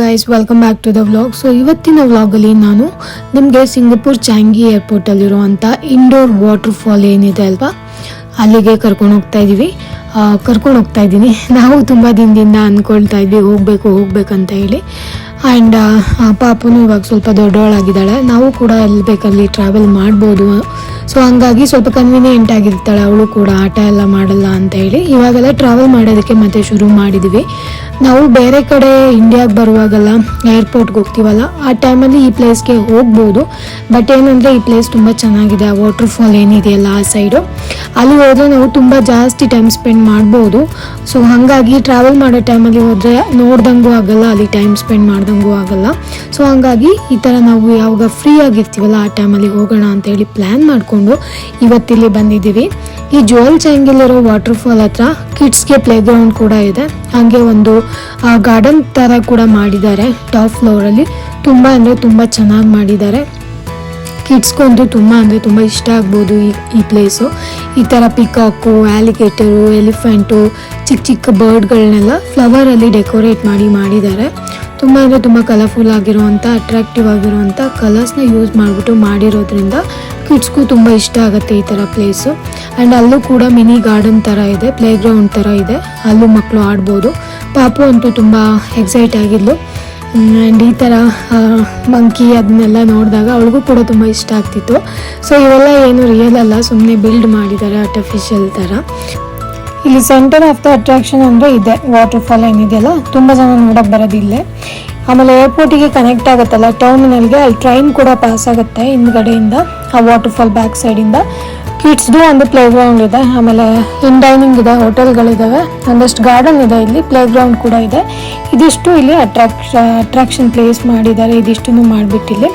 Guys welcome back to the vlog so ಇವತ್ತಿನ ವ್ಲಾಗಲ್ಲಿ ನಾನು ನಿಮಗೆ ಸಿಂಗಪುರ್ ಚಾಂಗಿ ಏರ್ಪೋರ್ಟಲ್ಲಿರುವಂಥ ಇಂಡೋರ್ ವಾಟರ್ ಫಾಲ್ ಏನಿದೆ ಅಲ್ವಾ, ಅಲ್ಲಿಗೆ ಕರ್ಕೊಂಡು ಹೋಗ್ತಾ ಇದ್ದೀವಿ ಕರ್ಕೊಂಡು ಹೋಗ್ತಾ ಇದ್ದೀನಿ ನಾವು ತುಂಬ ದಿನದಿಂದ ಅಂದ್ಕೊಳ್ತಾ ಇದ್ವಿ, ಹೋಗಬೇಕು, ಹೋಗ್ಬೇಕಂತ ಹೇಳಿ. ಆ್ಯಂಡ್ ಪಾಪನು ಇವಾಗ ಸ್ವಲ್ಪ ದೊಡ್ಡವಳಾಗಿದ್ದಾಳೆ. ನಾವು ಕೂಡ ಎಲ್ಲಿ ಬೇಕಲ್ಲಿ ಟ್ರಾವೆಲ್ ಮಾಡ್ಬೋದು. ಸೊ ಹಂಗಾಗಿ ಸ್ವಲ್ಪ ಕನ್ವಿನಿಯೆಂಟ್ ಆಗಿರ್ತಾಳೆ. ಅವಳು ಕೂಡ ಆಟ ಎಲ್ಲ ಮಾಡಲ್ಲ ಅಂತ ಹೇಳಿ ಇವಾಗೆಲ್ಲ ಟ್ರಾವೆಲ್ ಮಾಡೋದಕ್ಕೆ ಮತ್ತೆ ಶುರು ಮಾಡಿದ್ವಿ. ನಾವು ಬೇರೆ ಕಡೆ ಇಂಡಿಯಾಗೆ ಬರುವಾಗೆಲ್ಲ ಏರ್ಪೋರ್ಟ್ಗೆ ಹೋಗ್ತೀವಲ್ಲ, ಆ ಟೈಮಲ್ಲಿ ಈ ಪ್ಲೇಸ್ಗೆ ಹೋಗ್ಬೋದು. ಬಟ್ ಏನಂದರೆ, ಈ ಪ್ಲೇಸ್ ತುಂಬ ಚೆನ್ನಾಗಿದೆ, ಆ ವಾಟರ್ ಫಾಲ್ ಏನಿದೆಯಲ್ಲ ಆ ಸೈಡು ಅಲ್ಲಿ ಹೋದರೆ ನಾವು ತುಂಬ ಜಾಸ್ತಿ ಟೈಮ್ ಸ್ಪೆಂಡ್ ಮಾಡ್ಬೋದು. ಸೊ ಹಾಗಾಗಿ ಟ್ರಾವೆಲ್ ಮಾಡೋ ಟೈಮಲ್ಲಿ ಹೋದರೆ ನೋಡ್ದಂಗೂ ಆಗಲ್ಲ, ಅಲ್ಲಿ ಟೈಮ್ ಸ್ಪೆಂಡ್ ಮಾಡ್ದಂಗೂ ಆಗಲ್ಲ. ಸೊ ಹಾಗಾಗಿ ಈ ಥರ ನಾವು ಯಾವಾಗ ಫ್ರೀ ಆಗಿರ್ತೀವಲ್ಲ ಆ ಟೈಮಲ್ಲಿ ಹೋಗೋಣ ಅಂತ ಹೇಳಿ ಪ್ಲ್ಯಾನ್ ಮಾಡಿಕೊಂಡು ಇವತ್ತಿಲ್ಲಿ ಬಂದಿದ್ದೀವಿ. ಈ ಜೋಲ್ ಚಾಂಗಿಲಿರೋ ವಾಟರ್ ಫಾಲ್ ಹತ್ರ ಕಿಡ್ಸ್ಗೆ ಪ್ಲೇ ಗ್ರೌಂಡ್ ಕೂಡ ಇದೆ. ಹಾಗೆ ಒಂದು ಗಾರ್ಡನ್ ಥರ ಕೂಡ ಮಾಡಿದ್ದಾರೆ. ಟಾಪ್ ಫ್ಲೋರಲ್ಲಿ ತುಂಬ ಅಂದರೆ ತುಂಬ ಚೆನ್ನಾಗಿ ಮಾಡಿದ್ದಾರೆ. ಕಿಡ್ಸ್ಗಂತೂ ತುಂಬ ಅಂದರೆ ತುಂಬ ಇಷ್ಟ ಆಗ್ಬೋದು ಈ ಈ ಪ್ಲೇಸು ಈ ಥರ ಪಿಕಾಕು ಆಲಿಗೇಟರು ಎಲಿಫೆಂಟು ಚಿಕ್ಕ ಚಿಕ್ಕ ಬರ್ಡ್ಗಳನ್ನೆಲ್ಲ ಫ್ಲವರಲ್ಲಿ ಡೆಕೋರೇಟ್ ಮಾಡಿ ಮಾಡಿದ್ದಾರೆ. ತುಂಬ ಅಂದರೆ ತುಂಬ ಕಲರ್ಫುಲ್ ಆಗಿರುವಂಥ ಅಟ್ರಾಕ್ಟಿವ್ ಆಗಿರುವಂಥ ಕಲರ್ಸ್ನ ಯೂಸ್ ಮಾಡಿಬಿಟ್ಟು ಮಾಡಿರೋದ್ರಿಂದ ಕಿಡ್ಸ್ಗೂ ತುಂಬ ಇಷ್ಟ ಆಗುತ್ತೆ ಈ ಥರ ಪ್ಲೇಸು ಆ್ಯಂಡ್ ಅಲ್ಲೂ ಕೂಡ ಮಿನಿ ಗಾರ್ಡನ್ ಥರ ಇದೆ ಪ್ಲೇ ಗ್ರೌಂಡ್ ಥರ ಇದೆ. ಅಲ್ಲೂ ಮಕ್ಕಳು ಆಡ್ಬೋದು. ಪಾಪು ಅಂತೂ ತುಂಬ ಎಕ್ಸೈಟ್ ಆಗಿದ್ಲು. ಆ್ಯಂಡ್ ಈ ಥರ ಮಂಕಿ ಅದನ್ನೆಲ್ಲ ನೋಡಿದಾಗ ಅವಳಿಗೂ ಕೂಡ ತುಂಬ ಇಷ್ಟ ಆಗ್ತಿತ್ತು. ಸೊ ಇವೆಲ್ಲ ಏನು ರಿಯಲ್ ಅಲ್ಲ ಸುಮ್ಮನೆ ಬಿಲ್ಡ್ ಮಾಡಿದ್ದಾರೆ ಆರ್ಟಿಫಿಷಿಯಲ್ ಥರ ಇಲ್ಲಿ ಸೆಂಟರ್ ಆಫ್ ದ ಅಟ್ರಾಕ್ಷನ್ ಅಂದರೆ ಇದೆ ವಾಟರ್ಫಾಲ್ ಏನಿದೆಯಲ್ಲ ತುಂಬ ಜನ ನೋಡೋಕೆ ಬರೋದಿಲ್ಲ ಆಮೇಲೆ ಏರ್ಪೋರ್ಟಿಗೆ ಕನೆಕ್ಟ್ ಆಗುತ್ತಲ್ಲ ಟರ್ಮಿನಲ್ಗೆ ಅಲ್ಲಿ ಟ್ರೈನ್ ಕೂಡ ಪಾಸ್ ಆಗುತ್ತೆ ಹಿಂದ್ಗಡೆಯಿಂದ, ಆ ವಾಟರ್ಫಾಲ್ ಬ್ಯಾಕ್ ಸೈಡಿಂದ ಕಿಡ್ಸ್ದು ಒಂದು ಪ್ಲೇ ಗ್ರೌಂಡ್ ಇದೆ. ಆಮೇಲೆ ಇನ್ ಡೈನಿಂಗ್ ಇದೆ ಹೋಟೆಲ್ಗಳಿದ್ದಾವೆ ಒಂದಷ್ಟು ಗಾರ್ಡನ್ ಇದೆ ಇಲ್ಲಿ ಪ್ಲೇ ಗ್ರೌಂಡ್ ಕೂಡ ಇದೆ. ಇದಿಷ್ಟು ಇಲ್ಲಿ ಅಟ್ರಾಕ್ಷ ಅಟ್ರಾಕ್ಷನ್ ಪ್ಲೇಸ್ ಮಾಡಿದ್ದಾರೆ. ಇದಿಷ್ಟು ಮಾಡಿಬಿಟ್ಟಿಲ್ಲಿ.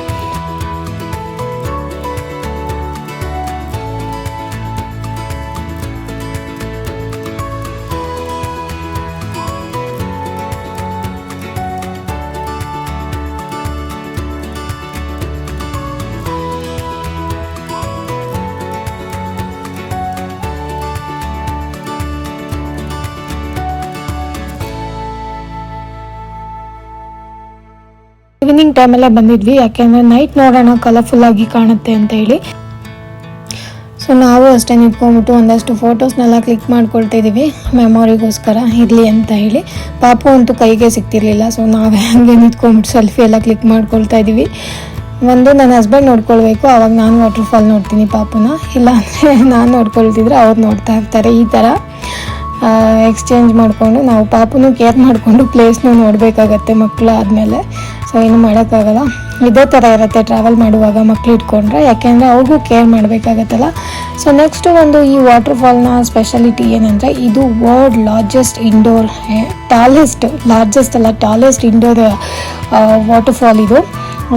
ಈವ್ನಿಂಗ್ ಟೈಮಲ್ಲೇ ಬಂದಿದ್ವಿ. ಯಾಕೆಂದರೆ ನೈಟ್ ನೋಡೋಣ ಕಲರ್ಫುಲ್ ಆಗಿ ಕಾಣುತ್ತೆ ಅಂತ ಹೇಳಿ. ಸೊ ನಾವು ಅಷ್ಟೇ ನಿಂತ್ಕೊಂಡ್ಬಿಟ್ಟು ಒಂದಷ್ಟು ಫೋಟೋಸ್ನೆಲ್ಲ ಕ್ಲಿಕ್ ಮಾಡ್ಕೊಳ್ತಾ ಇದ್ದೀವಿ. ಮೆಮೊರಿಗೋಸ್ಕರ ಇರಲಿ ಅಂತ ಹೇಳಿ. ಪಾಪು ಅಂತೂ ಕೈಗೆ ಸಿಗ್ತಿರ್ಲಿಲ್ಲ ಸೊ ನಾವೇ ಹಾಗೆ ನಿಂತ್ಕೊಂಡ್ಬಿಟ್ಟು ಸೆಲ್ಫಿ ಎಲ್ಲ ಕ್ಲಿಕ್ ಮಾಡ್ಕೊಳ್ತಾ ಇದ್ದೀವಿ. ಒಂದು, ನನ್ನ ಹಸ್ಬೆಂಡ್ ನೋಡ್ಕೊಳ್ಬೇಕು. ಅವಾಗ ನಾನು ವಾಟರ್ಫಾಲ್ ನೋಡ್ತೀನಿ ಪಾಪುನ. ಇಲ್ಲ ಅಂದರೆ ನಾನು ನೋಡ್ಕೊಳ್ತಿದ್ರೆ ಅವ್ರು ನೋಡ್ತಾ ಇರ್ತಾರೆ ಈ ಥರ ಎಕ್ಸ್ಚೇಂಜ್ ಮಾಡಿಕೊಂಡು ನಾವು ಪಾಪುನೂ ಕೇರ್ ಮಾಡಿಕೊಂಡು ಪ್ಲೇಸ್ನೂ ನೋಡಬೇಕಾಗತ್ತೆ ಮಕ್ಕಳು ಆದಮೇಲೆ ಸೊ ಏನು ಮಾಡೋಕ್ಕಾಗಲ್ಲ. ಇದೇ ಥರ ಇರುತ್ತೆ ಟ್ರಾವೆಲ್ ಮಾಡುವಾಗ ಮಕ್ಳು ಇಟ್ಕೊಂಡ್ರೆ. ಯಾಕೆಂದರೆ ಅವ್ರಿಗೂ ಕೇರ್ ಮಾಡಬೇಕಾಗತ್ತಲ್ಲ. ಸೊ ನೆಕ್ಸ್ಟು ಒಂದು ಈ ವಾಟರ್ ಫಾಲ್ನ ಸ್ಪೆಷಾಲಿಟಿ ಏನಂದರೆ, ಇದು world largest indoor tallest largest ಅಲ್ಲ ಟಾಲೆಸ್ಟ್ ಇಂಡೋರ್ ವಾಟರ್ ಫಾಲ್ ಇದು.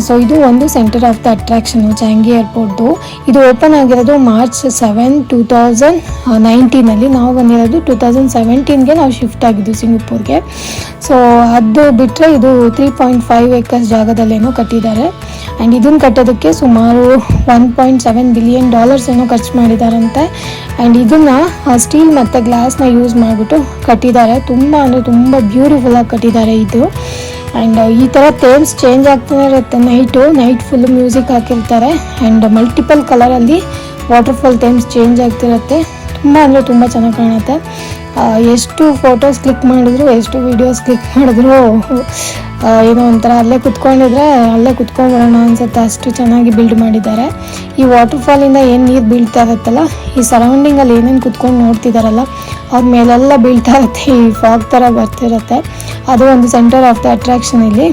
ಸೊ ಇದು ಒಂದು centre of the attraction Changi ಏರ್ಪೋರ್ಟ್ದು ಇದು ಓಪನ್ ಆಗಿರೋದು ಮಾರ್ಚ್ ಸೆವೆನ್ ಟೂ ತೌಸಂಡ್ ನೈನ್ಟೀನಲ್ಲಿ ನಾವು ಬಂದಿರೋದು ಟೂ ತೌಸಂಡ್ ಸೆವೆಂಟೀನ್ಗೆ ನಾವು ಶಿಫ್ಟ್ ಆಗಿದ್ದು ಸಿಂಗಪೂರ್ಗೆ ಸೊ ಅದು ಬಿಟ್ಟರೆ ಇದು ತ್ರೀ ಪಾಯಿಂಟ್ ಫೈವ್ ಏಕರ್ಸ್ ಜಾಗದಲ್ಲೇನೋ ಕಟ್ಟಿದ್ದಾರೆ. ಆ್ಯಂಡ್ ಇದನ್ನು ಕಟ್ಟೋದಕ್ಕೆ ಸುಮಾರು one point seven billion dollars ಏನೋ ಖರ್ಚು ಮಾಡಿದಾರಂತೆ. ಆ್ಯಂಡ್ ಇದನ್ನು ಸ್ಟೀಲ್ ಮತ್ತು ಗ್ಲಾಸ್ನ ಯೂಸ್ ಮಾಡಿಬಿಟ್ಟು ಕಟ್ಟಿದ್ದಾರೆ. ತುಂಬ ಅಂದರೆ ತುಂಬ ಬ್ಯೂಟಿಫುಲ್ಲಾಗಿ ಕಟ್ಟಿದ್ದಾರೆ ಇದು. ಆ್ಯಂಡ್ ಈ ಥರ ಥೇಮ್ಸ್ ಚೇಂಜ್ ಆಗ್ತಾನೆ ಇರುತ್ತೆ. ನೈಟು ನೈಟ್ ಫುಲ್ ಮ್ಯೂಸಿಕ್ ಹಾಕಿರ್ತಾರೆ. ಆ್ಯಂಡ್ ಮಲ್ಟಿಪಲ್ ಕಲರಲ್ಲಿ ವಾಟರ್ಫಾಲ್ ಥೇಮ್ಸ್ ಚೇಂಜ್ ಆಗ್ತಿರುತ್ತೆ ತುಂಬ ಅಂದರೆ ತುಂಬ ಚೆನ್ನಾಗಿ ಕಾಣುತ್ತೆ. ಎಷ್ಟು ಫೋಟೋಸ್ ಕ್ಲಿಕ್ ಮಾಡಿದ್ರು, ಎಷ್ಟು ವೀಡಿಯೋಸ್ ಕ್ಲಿಕ್ ಮಾಡಿದ್ರು ಏನೋ ಒಂಥರ ಅಲ್ಲೇ ಕುತ್ಕೊಂಡಿದ್ರೆ ಅಲ್ಲೇ ಕುತ್ಕೊಂಡ್ಬಿಡೋಣ ಅನ್ಸುತ್ತೆ. ಅಷ್ಟು ಚೆನ್ನಾಗಿ ಬಿಲ್ಡ್ ಮಾಡಿದ್ದಾರೆ. ಈ ವಾಟರ್ ಇಂದ ಏನು ನೀರು ಬೀಳ್ತಾ ಇರುತ್ತಲ್ಲ, ಈ ಸರೌಂಡಿಂಗಲ್ಲಿ ಏನೇನು ಕುತ್ಕೊಂಡು ನೋಡ್ತಿದ್ದಾರಲ್ಲ ಅವ್ರ ಮೇಲೆಲ್ಲ ಬೀಳ್ತಾ ಇರುತ್ತೆ. ಈ ಫಾಗ್ ಥರ ಬರ್ತಿರುತ್ತೆ. ಅದು ಒಂದು ಸೆಂಟರ್ ಆಫ್ ದ ಅಟ್ರಾಕ್ಷನ್ ಇಲ್ಲಿ.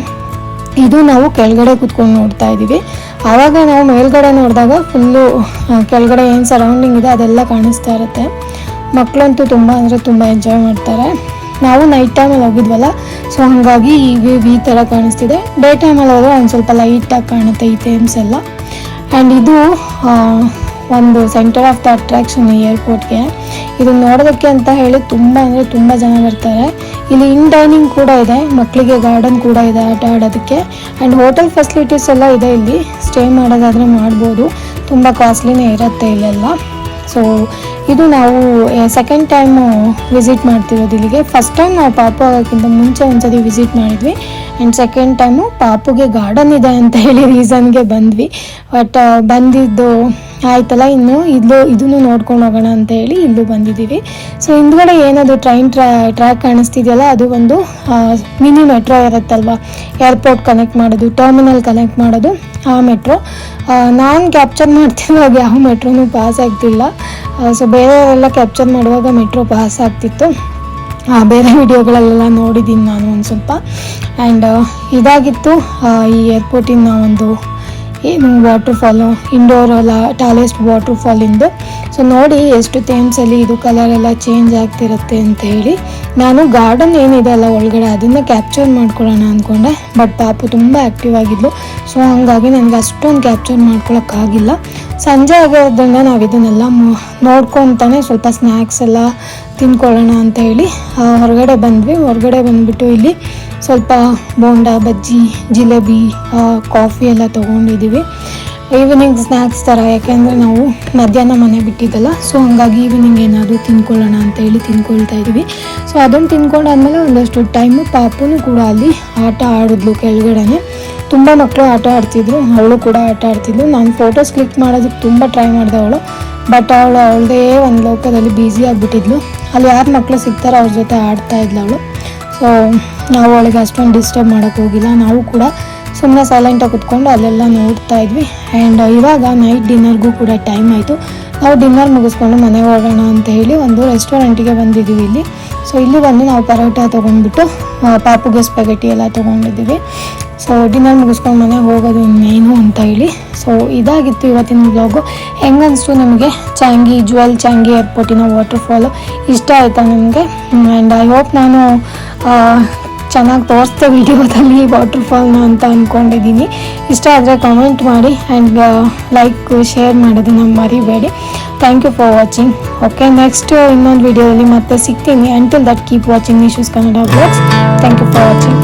ಇದು ನಾವು ಕೆಳಗಡೆ ಕುತ್ಕೊಂಡು ನೋಡ್ತಾ ಇದ್ದೀವಿ. ಆವಾಗ ನಾವು ಮೇಲ್ಗಡೆ ನೋಡಿದಾಗ ಫುಲ್ಲು ಕೆಳಗಡೆ ಏನು ಸರೌಂಡಿಂಗ್ ಇದೆ ಅದೆಲ್ಲ ಕಾಣಿಸ್ತಾ ಇರುತ್ತೆ. ಮಕ್ಕಳಂತೂ ತುಂಬ, ಅಂದರೆ ತುಂಬ ಎಂಜಾಯ್ ಮಾಡ್ತಾರೆ. ನಾವು ನೈಟ್ ಟೈಮಲ್ಲಿ ಹೋಗಿದ್ವಲ್ಲ ಸೊ ಹಾಗಾಗಿ ಈ ವ್ಯೂ ಈ ಥರ ಕಾಣಿಸ್ತಿದೆ. ಡೇ ಟೈಮಲ್ಲಿ ಹೋದರೆ ಒಂದು ಸ್ವಲ್ಪ ಲೈಟಾಗಿ ಕಾಣುತ್ತೆ ಈ ಥೇಮ್ಸ್ ಎಲ್ಲ. ಆ್ಯಂಡ್ ಇದು ಒಂದು ಸೆಂಟರ್ ಆಫ್ ದ ಅಟ್ರಾಕ್ಷನ್ ಏರ್ಪೋರ್ಟ್ಗೆ ಇದು ನೋಡೋದಕ್ಕೆ ಅಂತ ಹೇಳಿ ತುಂಬಾ ಅಂದ್ರೆ ತುಂಬಾ ಜನ ಬರ್ತಾರೆ. ಇಲ್ಲಿ ಇನ್ ಡೈನಿಂಗ್ ಕೂಡ ಇದೆ ಮಕ್ಕಳಿಗೆ ಗಾರ್ಡನ್ ಕೂಡ ಇದೆ ಆಟ ಆಡೋದಕ್ಕೆ. ಅಂಡ್ ಹೋಟೆಲ್ ಫೆಸಿಲಿಟೀಸ್ ಎಲ್ಲ ಇದೆ ಇಲ್ಲಿ ಸ್ಟೇ ಮಾಡೋದಾದರೆ ಮಾಡ್ಬೋದು. ತುಂಬ ಕಾಸ್ಟ್ಲಿನೇ ಇರುತ್ತೆ ಇಲ್ಲೆಲ್ಲ. ಸೊ ಇದು ನಾವು ಸೆಕೆಂಡ್ ಟೈಮು ವಿಸಿಟ್ ಮಾಡ್ತಿರೋದು ಇಲ್ಲಿಗೆ ಫಸ್ಟ್ ಟೈಮ್ ನಾವು ಪಾಪು ಆಗೋಕ್ಕಿಂತ ಮುಂಚೆ ಒಂದ್ಸತಿ ವಿಸಿಟ್ ಮಾಡಿದ್ವಿ. ಆ್ಯಂಡ್ ಸೆಕೆಂಡ್ ಟೈಮು ಪಾಪುಗೆ ಗಾರ್ಡನ್ ಇದೆ ಅಂತ ಹೇಳಿ ರೀಸನ್ಗೆ ಬಂದ್ವಿ. ಬಟ್ ಬಂದಿದ್ದು ಆಯ್ತಲ್ಲ ಇನ್ನು? ಇಲ್ಲೂ, ಇದನ್ನು ನೋಡ್ಕೊಂಡು ಹೋಗೋಣ ಅಂತ ಹೇಳಿ ಇಲ್ಲೂ ಬಂದಿದ್ದೀವಿ. ಸೊ ಹಿಂದ್ಗಡೆ ಏನದು ಟ್ರೈನ್ ಟ್ರಾ ಟ್ರ್ಯಾಕ್ ಕಾಣಿಸ್ತಿದೆಯಲ್ಲ, ಅದು ಒಂದು ಮಿನಿ ಮೆಟ್ರೋ ಇರುತ್ತಲ್ವ? ಏರ್ಪೋರ್ಟ್ ಕನೆಕ್ಟ್ ಮಾಡೋದು ಟರ್ಮಿನಲ್ ಕನೆಕ್ಟ್ ಮಾಡೋದು, ಆ ಮೆಟ್ರೋ ನಾನು ಕ್ಯಾಪ್ಚರ್ ಮಾಡ್ತಿರುವಾಗ ಯಾವ ಮೆಟ್ರೋನು ಪಾಸ್ ಆಗ್ತಿಲ್ಲ. ಸೊ ಬೇರೆಯವರೆಲ್ಲ ಕ್ಯಾಪ್ಚರ್ ಮಾಡುವಾಗ ಮೆಟ್ರೋ ಪಾಸ್ ಆಗ್ತಿತ್ತು. ಬೇರೆ ವಿಡಿಯೋಗಳಲ್ಲೆಲ್ಲ ನೋಡಿದ್ದೀನಿ ನಾನು ಒಂದು ಸ್ವಲ್ಪ. ಆ್ಯಂಡ್ ಇದಾಗಿತ್ತು ಈ ಏರ್ಪೋರ್ಟಿನ ಒಂದು ಏನು ವಾಟರ್ ಫಾಲು ಇಂಡೋರ್ ಅಲ್ಲ ಟಾಲೆಸ್ಟ್ ವಾಟರ್ ಫಾಲಿಂದು ಸೊ ನೋಡಿ ಎಷ್ಟು ಟೈಮ್ಸಲ್ಲಿ ಇದು ಕಲರ್ ಎಲ್ಲ ಚೇಂಜ್ ಆಗ್ತಿರುತ್ತೆ ಅಂತ ಹೇಳಿ. ನಾನು ಗಾರ್ಡನ್ ಏನಿದೆ ಅಲ್ಲ ಒಳಗಡೆ ಅದನ್ನು ಕ್ಯಾಪ್ಚರ್ ಮಾಡ್ಕೊಳ್ಳೋಣ ಅಂದ್ಕೊಂಡೆ ಬಟ್ ಪಾಪು ತುಂಬ ಆ್ಯಕ್ಟಿವ್ ಆಗಿದ್ಲು. ಸೊ ಹಾಗಾಗಿ ನನಗೆ ಅಷ್ಟೊಂದು ಕ್ಯಾಪ್ಚರ್ ಮಾಡ್ಕೊಳಕ್ಕಾಗಿಲ್ಲ ಸಂಜೆ ಆಗೋದ್ರಿಂದ ನಾವು ಇದನ್ನೆಲ್ಲ ನೋಡ್ಕೊತಾನೆ ಸ್ವಲ್ಪ ಸ್ನ್ಯಾಕ್ಸ್ ಎಲ್ಲ ತಿನ್ಕೊಳ್ಳೋಣ ಅಂತ ಹೇಳಿ ಹೊರಗಡೆ ಬಂದ್ವಿ. ಹೊರಗಡೆ ಬಂದ್ಬಿಟ್ಟು ಇಲ್ಲಿ ಸ್ವಲ್ಪ ಬೋಂಡ, ಬಜ್ಜಿ, ಜಿಲೇಬಿ ಕಾಫಿ ಎಲ್ಲ ತೊಗೊಂಡಿದ್ದೀವಿ. ಈವ್ನಿಂಗ್ ಸ್ನ್ಯಾಕ್ಸ್ ಥರ, ಯಾಕೆಂದರೆ ನಾವು ಮಧ್ಯಾಹ್ನ ಮನೆ ಬಿಟ್ಟಿದ್ದಲ್ಲ ಸೊ ಹಂಗಾಗಿ ಈವ್ನಿಂಗ್ ಏನಾದರೂ ತಿನ್ಕೊಳ್ಳೋಣ ಅಂತ ಹೇಳಿ ತಿನ್ಕೊಳ್ತಾ ಇದ್ದೀವಿ. ಸೊ ಅದನ್ನು ತಿನ್ಕೊಂಡಾದ್ಮೇಲೆ ಒಂದಷ್ಟು ಟೈಮು ಪಾಪುನು ಕೂಡ ಅಲ್ಲಿ ಆಟ ಆಡಿದ್ಲು ಕೆಳಗಡೆನೆ. ತುಂಬ ಮಕ್ಕಳು ಆಟ ಆಡ್ತಿದ್ರು, ಅವಳು ಕೂಡ ಆಟ ಆಡ್ತಿದ್ಲು. ನಾನು ಫೋಟೋಸ್ ಕ್ಲಿಕ್ ಮಾಡೋದಕ್ಕೆ ತುಂಬ ಟ್ರೈ ಮಾಡಿದೆ ಅವಳು ಬಟ್ ಅವಳು ಅವಳದೇ ಒಂದು ಲೋಕದಲ್ಲಿ ಬ್ಯುಸಿ ಆಗಿಬಿಟ್ಟಿದ್ಲು. ಅಲ್ಲಿ ಯಾರು ಮಕ್ಕಳು ಸಿಗ್ತಾರೋ ಅವ್ರ ಜೊತೆ ಆಡ್ತಾ ಅವಳು. ಸೊ ನಾವು ಅವಳಿಗೆ ಅಷ್ಟೊಂದು ಡಿಸ್ಟರ್ಬ್ ಮಾಡೋಕ್ಕೆ ಹೋಗಿಲ್ಲ. ನಾವು ಕೂಡ ಸುಮ್ಮನೆ ಸೈಲೆಂಟಾಗಿ ಕುತ್ಕೊಂಡು ಅಲ್ಲೆಲ್ಲ ನೋಡ್ತಾ ಇದ್ವಿ. ಆ್ಯಂಡ್ ಇವಾಗ ನೈಟ್ ಡಿನ್ನರ್ಗೂ ಕೂಡ ಟೈಮ್ ಆಯಿತು. ನಾವು ಡಿನ್ನರ್ ಮುಗಿಸ್ಕೊಂಡು ಮನೆಗೆ ಹೋಗೋಣ ಅಂತ ಹೇಳಿ ಒಂದು ರೆಸ್ಟೋರೆಂಟಿಗೆ ಬಂದಿದ್ದೀವಿ ಇಲ್ಲಿ. ಸೊ ಇಲ್ಲಿ ಬಂದು ನಾವು ಪರೋಟ ತೊಗೊಂಡ್ಬಿಟ್ಟು ಪಾಪುಗೆ ಸ್ಪೆಗಟಿ ಎಲ್ಲ ತೊಗೊಂಡಿದ್ದೀವಿ. ಸೊ ಡಿನ್ನರ್ ಮುಗಿಸ್ಕೊಂಡು ಮನೆಗೆ ಹೋಗೋದು ಇನ್ನೇನು ಅಂತ ಹೇಳಿ. ಸೊ ಇದಾಗಿತ್ತು ಇವತ್ತಿನ ಬ್ಲಾಗು ಹೆಂಗನ್ನಿಸ್ತು ನಮಗೆ? ಚಾಂಗಿ ಜ್ಯುವೆಲ್ ಚಾಂಗಿ ಏರ್ಪೋರ್ಟಿನ ವಾಟರ್ಫಾಲು ಇಷ್ಟ ಆಯಿತಾ ನಿಮಗೆ? ಆ್ಯಂಡ್ ಐ ಹೋಪ್ ನಾನು ಚೆನ್ನಾಗಿ ತೋರಿಸ್ದೆ ವಿಡಿಯೋದಲ್ಲಿ ವಾಟರ್ಫಾಲ್ನ ಅಂತ ಅಂದ್ಕೊಂಡಿದ್ದೀನಿ ಇಷ್ಟ ಆದರೆ ಕಮೆಂಟ್ ಮಾಡಿ ಆ್ಯಂಡ್ ಲೈಕ್ ಶೇರ್ ಮಾಡೋದನ್ನು ಮರಿಬೇಡಿ. Thank you for watching okay next ಇನ್ನೊಂದು ವಿಡಿಯೋದಲ್ಲಿ ಮತ್ತೆ ಸಿಗ್ತೀನಿ. Until that keep watching issues Kannada blogs thank you for watching